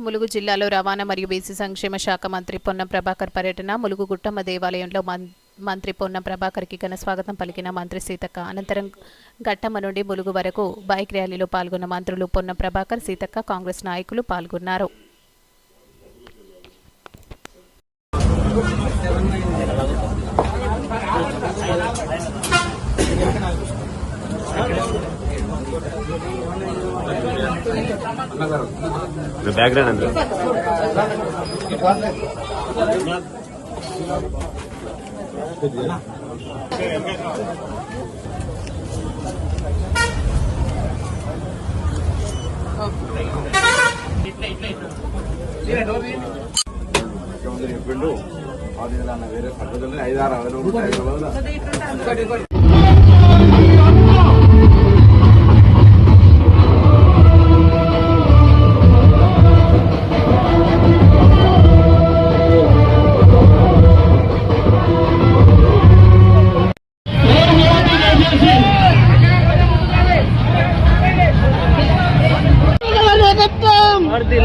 ములుగు జిల్లాలో రవాణా మరియు బీసీ సంక్షేమ శాఖ మంత్రి పొన్నం ప్రభాకర్ పర్యటన. ములుగు గుట్టమ్మ దేవాలయంలో మం- మంత్రి పొన్నం ప్రభాకర్కి ఘన స్వాగతం పలికిన మంత్రి సీతక్క. అనంతరం ఘట్టమ్మ నుండి ములుగు వరకు బైక్ ర్యాలీలో పాల్గొన్న మంత్రులు పొన్నం ప్రభాకర్ సీతక్క కాంగ్రెస్ నాయకులు పాల్గొన్నారు. బ్యాక్గ్రౌండ్ అందరూ ముఖ్యమంత్రి చెప్పిండు ఆరు వేరే పద్ధతులు ఐదారు అరవై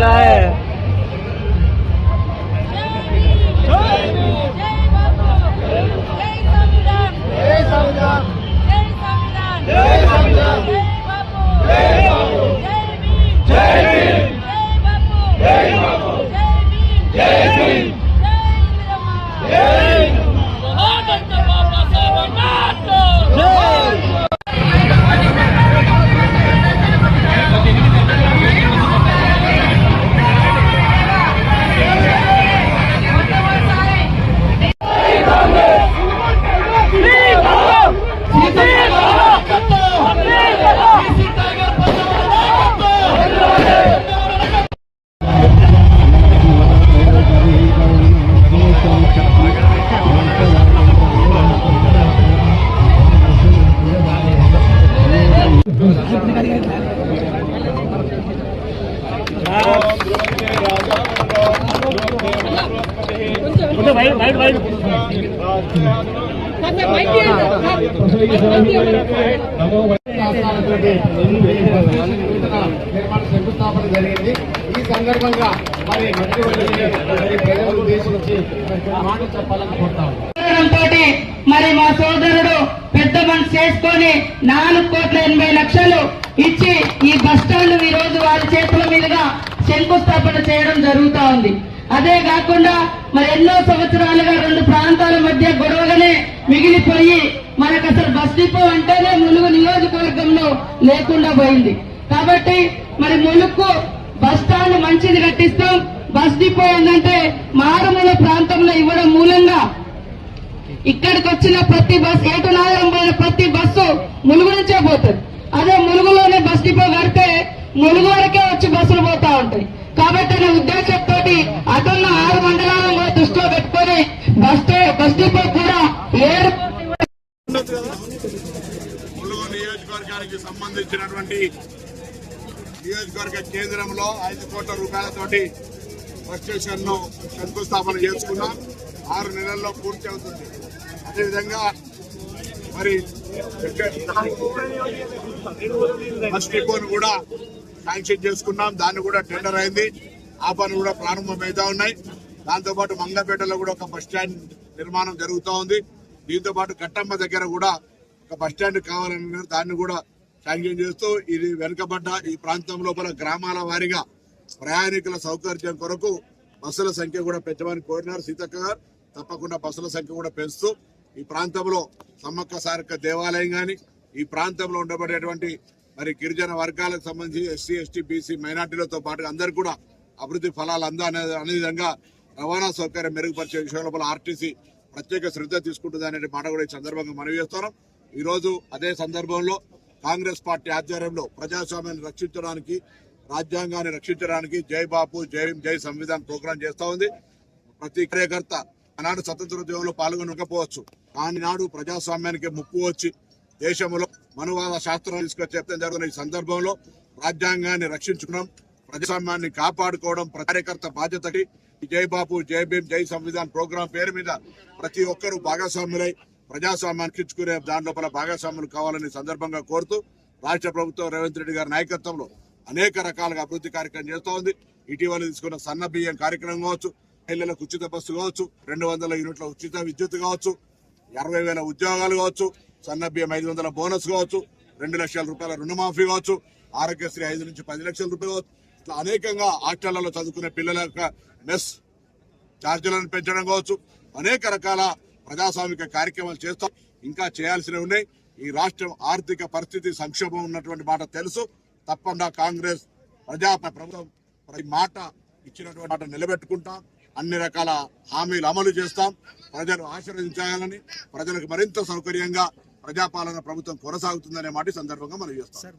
ఉంటాయి నిర్మాణ శంకుస్థాపన జరిగింది ఈ సందర్భంగా మరి మంత్రివర్యులు ప్రజలను ఉద్దేశించి మాట చెప్పాలని కోరుతాము మరి మా సోదరుడు పెద్ద మనసు చేసుకొని నాలుగు కోట్ల ఎనభై లక్షలు ఇచ్చి ఈ బస్టాండ్ ఈ రోజు వారి చేతుల మీదుగా శంకుస్థాపన చేయడం జరుగుతా ఉంది. అదే కాకుండా మరి ఎన్నో సంవత్సరాలుగా రెండు ప్రాంతాల మధ్య గొడవగానే మిగిలిపోయి మనకు అసలు బస్ డిపో అంటేనే ములుగు నియోజకవర్గంలో లేకుండా పోయింది. కాబట్టి మరి ములుగు బస్ స్టాండ్ మంచిది కట్టిస్తాం. బస్ డిపో ఏంటంటే మారుమూల ప్రాంతంలో ఇవ్వడం మూలంగా ఇక్కడికి వచ్చిన ప్రతి బస్ ఏటు నాగరం పోయిన ప్రతి బస్సు ములుగు నుంచే పోతుంది. అదే ములుగులోనే బస్ డిపో కడితే ములుగు వరకే వచ్చి బస్సులు పోతా ఉంటాయి. కాబట్టి అనే ఉద్దేశంతో అటున్న ఆరు మండలాలను కూడా దృష్టిలో పెట్టుకొని బస్ బస్ డిపో కూడా ఏడు నియోజకవర్గానికి సంబంధించినటువంటి నియోజకవర్గ కేంద్రంలో ఐదు కోట్ల రూపాయలతోటి బస్ స్టేషన్ను శంకుస్థాపన చేసుకున్నాం. ఆరు నెలల్లో పూర్తి అవుతుంది. అదేవిధంగా మరి బస్ డిపోను కూడా శాంక్షన్ చేసుకున్నాం. దాన్ని కూడా టెండర్ అయింది. ఆ పనులు కూడా ప్రారంభమవుతా ఉన్నాయి. దాంతోపాటు మంగపేటలో కూడా ఒక బస్ స్టాండ్ నిర్మాణం జరుగుతూ ఉంది. దీంతో పాటు కట్టమ్మ దగ్గర కూడా ఒక బస్ స్టాండ్ కావాలని దాన్ని కూడా శాంక్షన్ చేస్తూ ఇది వెనుకబడ్డ ఈ ప్రాంతం లోపల గ్రామాల వారీగా ప్రయాణికుల సౌకర్యం కొరకు బస్సుల సంఖ్య కూడా పెంచమని కోరినారు సీతక్క గారు. తప్పకుండా బస్సుల సంఖ్య కూడా పెంచుతూ ఈ ప్రాంతంలో సమ్మక్క సారక్క దేవాలయం కానీ ఈ ప్రాంతంలో ఉండబడేటువంటి మరి గిరిజన వర్గాలకు సంబంధించి ఎస్సీ ఎస్టీ బీసీ మైనార్టీలతో పాటు అందరు కూడా అభివృద్ధి ఫలాలు అందా అనే అనే విధంగా రవాణా సౌకర్యం మెరుగుపరిచే విషయం లోపల ఆర్టీసీ ప్రత్యేక శ్రద్ధ తీసుకుంటుంది అనే మాట కూడా ఈ సందర్భంగా మనవి చేస్తున్నాం. ఈరోజు అదే సందర్భంలో కాంగ్రెస్ పార్టీ ఆధ్వర్యంలో ప్రజాస్వామ్యాన్ని రక్షించడానికి రాజ్యాంగాన్ని రక్షించడానికి జై బాపు జై జై సంవిధాన్ ప్రోగ్రాం చేస్తూ ఉంది. ప్రతి కార్యకర్త ఆనాడు స్వతంత్రోద్యమంలో పాల్గొనకపోవచ్చు. కానీ నాడు ప్రజాస్వామ్యానికి ముప్పు వచ్చి దేశంలో మనువాద శాస్త్రం తీసుకొచ్చి చెప్తే జరుగుతున్న ఈ సందర్భంలో రాజ్యాంగాన్ని రక్షించుకున్నాం ప్రజాస్వామ్యాన్ని కాపాడుకోవడం కార్యకర్త బాధ్యతకి జై బాబు జై భీమ్ జై సంవిధాన్ ప్రోగ్రాం పేరు మీద ప్రతి ఒక్కరూ భాగస్వాములై ప్రజాస్వామ్యాన్ని ఇచ్చుకునే దాని లోపల భాగస్వాములు కావాలని సందర్భంగా కోరుతూ రాష్ట్ర ప్రభుత్వం రేవంత్ రెడ్డి గారి నాయకత్వంలో అనేక రకాలుగా అభివృద్ధి కార్యక్రమం చేస్తోంది. ఇటీవల తీసుకున్న సన్న బియ్యం కార్యక్రమం కావచ్చు మహిళలకు ఉచిత బస్సు కావచ్చు రెండు వందల యూనిట్ల ఉచిత విద్యుత్ కావచ్చు అరవై వేల ఉద్యోగాలు కావచ్చు సన్న బియ్యం ఐదు వందల బోనస్ కావచ్చు రెండు లక్షల రూపాయల రుణమాఫీ కావచ్చు ఆరోగ్యశ్రీ ఐదు నుంచి పది లక్షల రూపాయలు కావచ్చు. ఇట్లా అనేకంగా హాస్టళ్ళలో చదువుకునే పిల్లల యొక్క మెస్ ఛార్జీలను పెంచడం కావచ్చు. అనేక రకాల ప్రజాస్వామిక కార్యక్రమాలు చేస్తాం. ఇంకా చేయాల్సినవి ఉన్నాయి. ఈ రాష్ట్రం ఆర్థిక పరిస్థితి సంక్షోభం ఉన్నటువంటి మాట తెలుసు. తప్పకుండా కాంగ్రెస్ ప్రజా ప్రభుత్వం ప్రతి మాట ఇచ్చినటువంటి మాట నిలబెట్టుకుంటాం. అన్ని రకాల హామీలు అమలు చేస్తాం. ప్రజలు ఆశీర్వదించాలని ప్రజలకు మరింత సౌకర్యంగా ప్రజాపాలన ప్రభుత్వం కొనసాగుతుందనే మాట సందర్భంగా మనం చేస్తాం.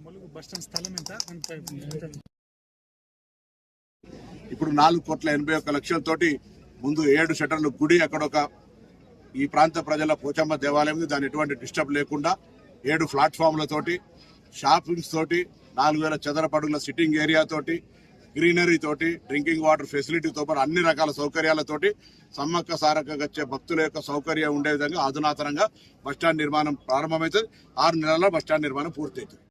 ఇప్పుడు నాలుగు కోట్ల ఎనభై ఒక్క లక్షలతోటి ముందు ఏడు షటర్లు గుడి అక్కడ ఒక ఈ ప్రాంత ప్రజల పోచమ్మ దేవాలయం దాని ఎటువంటి డిస్టర్బ్ లేకుండా ఏడు ప్లాట్ఫామ్లతోటి షాపింగ్స్ తోటి నాలుగు వేల చదరపడుగుల సిట్టింగ్ ఏరియా తోటి గ్రీనరీ తోటి డ్రింకింగ్ వాటర్ ఫెసిలిటీతో పాటు అన్ని రకాల సౌకర్యాలతోటి సమ్మక్క సారక్క వచ్చే భక్తుల యొక్క సౌకర్యం ఉండే విధంగా అధునాతనంగా బస్టాండ్ నిర్మాణం ప్రారంభమవుతుంది. ఆరు నెలల్లో బస్టాండ్ నిర్మాణం పూర్తవుతుంది.